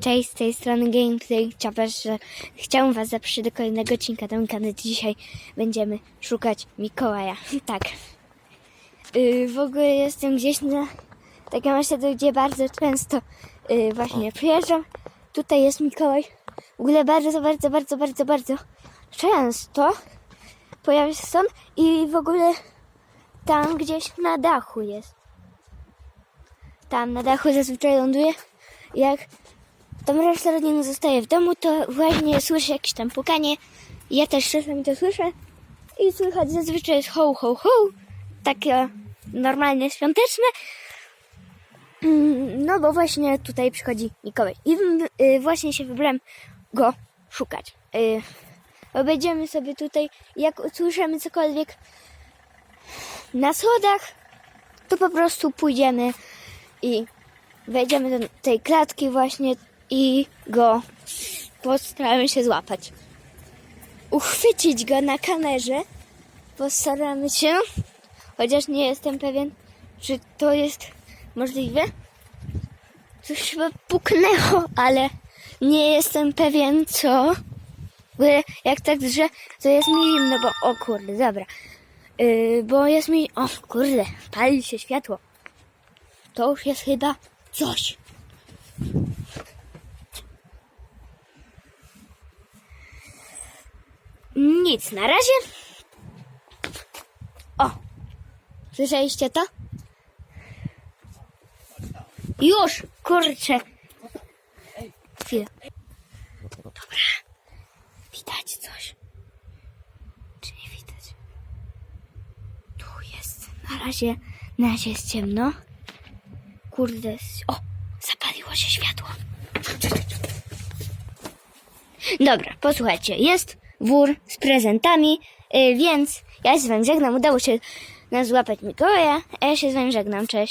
Cześć, z tej strony Gameplay. Czapasz, że chciałam Was zaprosić do kolejnego odcinka Domkany. Dzisiaj będziemy szukać Mikołaja. Tak. Yy, w ogóle jestem gdzieś na takim osiedlu, gdzie bardzo często yy, właśnie przyjeżdżam. Tutaj jest Mikołaj. W ogóle bardzo, bardzo, bardzo, bardzo, bardzo często pojawia się stąd i w ogóle tam gdzieś na dachu jest. Tam na dachu zazwyczaj ląduje. Jak tam reszta rodziny zostaje w domu, to właśnie słyszę jakieś tam pukanie. Ja też czasami to słyszę. I słychać zazwyczaj jest ho, ho, ho. Takie normalnie świąteczne. Mm, No bo właśnie tutaj przychodzi Mikołaj. I y, właśnie się wybrałem go szukać. Y, Obejdziemy sobie tutaj, jak usłyszymy cokolwiek na schodach, to po prostu pójdziemy i wejdziemy do tej klatki właśnie i go postaramy się złapać. Uchwycić go na kamerze. Postaramy się, chociaż nie jestem pewien, czy to jest możliwe. Coś chyba puknęło, ale nie jestem pewien co. Jak tak drze, to jest mi zimno, bo o kurde, dobra. Yy, bo jest mi, o kurde, pali się światło. To już jest chyba coś. Nic, na razie. O! Słyszeliście to? Już! Kurczę! Chwilę. Dobra. Widać coś. Czy nie widać? Tu jest. Na razie, na razie jest ciemno. Kurde. O! Zapaliło się światło. Dobra, posłuchajcie. Jest wór z prezentami, yy, więc ja się z wami żegnam. Udało się nas złapać Mikołaja, a ja się z wami żegnam. Cześć.